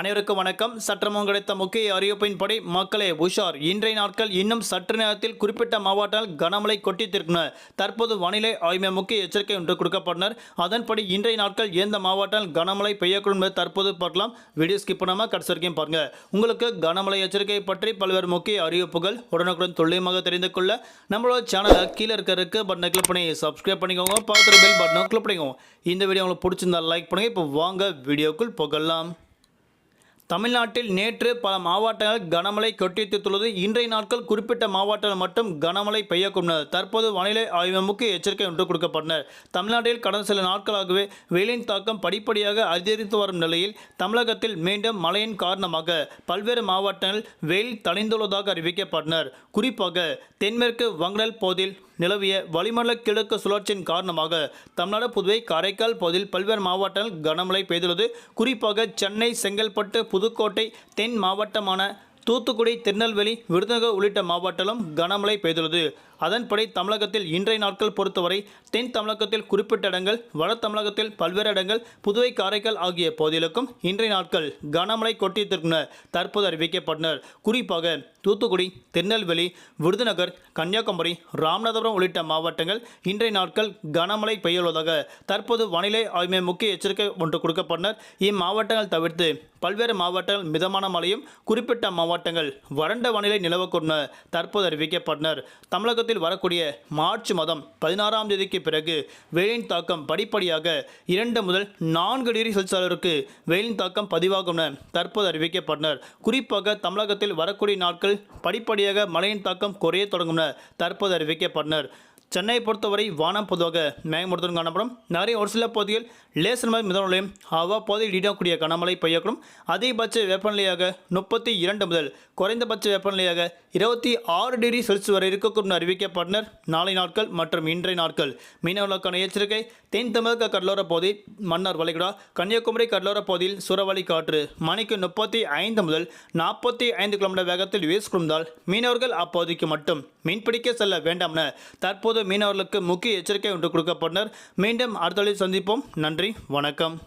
அனைவருக்கும் வணக்கம். சற்றமும் கிடைத்த முக்கிய அறிவிப்பின்படி மக்களே உஷார். இன்றைய நாட்கள் இன்னும் சற்று நேரத்தில் குறிப்பிட்ட மாவட்டங்கள் கனமழை கொட்டித்திருக்கின்றன. தற்போது வானிலை ஆய்வு முக்கிய எச்சரிக்கை ஒன்று கொடுக்கப்பட்டனர் அதன்படி இன்றைய நாட்கள் எந்த மாவட்டங்கள் கனமழை பெய்யக்கூடும் என்பதை தற்போது பார்க்கலாம். வீடியோ ஸ்கிப் பண்ணாமல் கடைசி வரைக்கும் பாருங்க. உங்களுக்கு கனமழை எச்சரிக்கை பற்றி பல்வேறு முக்கிய அறிவிப்புகள் உடனுக்குடன் துல்லியமாக தெரிந்து கொள்ள நம்மளோட சேனலை கீழே இருக்கிறதுக்கு பட்டனை கிளிக் பண்ணி சப்ஸ்கிரைப் பண்ணிக்கோங்க. பார்த்துட்டு பெல் பட்டனை கிளிக் பண்ணிக்கோங்க. இந்த வீடியோ உங்களுக்கு பிடிச்சிருந்தா லைக் பண்ணுங்க. இப்போ வாங்க வீடியோக்குள் போகலாம். தமிழ்நாட்டில் நேற்று பல மாவட்டங்கள் கனமழை கொட்டித்துள்ளது இன்றைய நாட்கள் குறிப்பிட்ட மாவட்டங்கள் மட்டும் கனமழை பெய்யக்கூடும். தற்போது வானிலை ஆய்வு முக்கிய எச்சரிக்கை ஒன்று கொடுக்கப்பட்டனர் தமிழ்நாட்டில் கடந்த சில நாட்களாகவே வெயிலின் தாக்கம் படிப்படியாக அதிகரித்து வரும் நிலையில் தமிழகத்தில் மீண்டும் மழையின் காரணமாக பல்வேறு மாவட்டங்கள் வெயில் தணிந்துள்ளதாக அறிவிக்கப்பட்டனர் குறிப்பாக தென்மேற்கு வங்கடல் பகுதியில் நிலவிய வளிமண்டல கிழக்கு சுழற்சியின் காரணமாக தமிழ்நாடு புதுவை காரைக்கால் பகுதியில் பல்வேறு மாவட்டங்கள் கனமழை பெய்துள்ளது. குறிப்பாக சென்னை செங்கல்பட்டு புதுக்கோட்டை தென் மாவட்டமான தூத்துக்குடி திருநெல்வேலி விருதுநகர் உள்ளிட்ட மாவட்டங்களும் கனமழை பெய்துள்ளது. அதன்படி தமிழகத்தில் இன்றைய நாட்கள் பொறுத்தவரை தென் தமிழகத்தில் குறிப்பிட்ட இடங்கள் வட தமிழகத்தில் பல்வேறு இடங்கள் புதுவை காரைக்கால் ஆகிய பகுதிகளுக்கும் இன்றைய நாட்கள் கனமழை கொட்டியிருக்கின்றன தற்போது அறிவிக்கப்பட்டனர். குறிப்பாக தூத்துக்குடி திருநெல்வேலி விருதுநகர் கன்னியாகுமரி ராமநாதபுரம் உள்ளிட்ட மாவட்டங்கள் இன்றைய நாட்கள் கனமழை பெய்யுள்ளதாக தற்போது வானிலை ஆய்வு முக்கிய எச்சரிக்கை ஒன்று கொடுக்கப்பட்டனர். இம்மாவட்டங்கள் தவிர்த்து பல்வேறு மாவட்டங்கள் மிதமான மழையும் குறிப்பிட்ட மாவட்டங்கள் வறண்ட வானிலை நிலவக்கூடும் தற்போது அறிவிக்கப்பட்டனர். தமிழகத்தில் வரக்கூடிய மார்ச் மாதம் பதினாறாம் தேதிக்கு பிறகு வெயிலின் தாக்கம் படிப்படியாக இரண்டு முதல் நான்கு டிகிரி செல்சியஸ் அளவிற்கு வெயிலின் தாக்கம் பதிவாகும் என தற்போது அறிவிக்கப்பட்டனர். குறிப்பாக தமிழகத்தில் வரக்கூடிய நாட்கள் படிப்படியாக மழையின் தாக்கம் குறைய தொடங்கும் என தற்போது அறிவிக்கப்பட்டனர். சென்னையை பொறுத்தவரை வானம் பொதுவாக மேகமூட்டத்துடன் காணப்படும். நிறைய ஒரு சில பகுதிகள் லேசர் மாதிரி மிதமலையும் அவ்வப்போது இடியக்கூடிய கனமழை பெய்யக்கூடும். அதிகபட்ச வெப்பநிலையாக முப்பத்தி இரண்டு முதல் குறைந்தபட்ச வெப்பநிலையாக இருபத்தி ஆறு டிகிரி செல்சியஸ் வரை இருக்கக்கூடும் அறிவிக்கப்பட்டனர். நாளை நாட்கள் மற்றும் இன்றைய நாட்கள் மீனவர்களுக்கான எச்சரிக்கை. தென் தமிழக கடலோர பகுதி மன்னார் வளைகுடா கன்னியாகுமரி கடலோர பகுதியில் சுறவழி காற்று மணிக்கு முப்பத்தி ஐந்து முதல் நாற்பத்தி ஐந்து கிலோமீட்டர் வேகத்தில் வீசிக்கொண்டால் மீனவர்கள் அப்பகுதிக்கு மட்டும் மீன்பிடிக்க செல்ல வேண்டாம் என தற்போது மீனவர்களுக்கு முக்கிய எச்சரிக்கை ஒன்று கொடுக்கப்பட்டனர். மீண்டும் அடுத்த சந்திப்போம். நன்றி. வணக்கம்.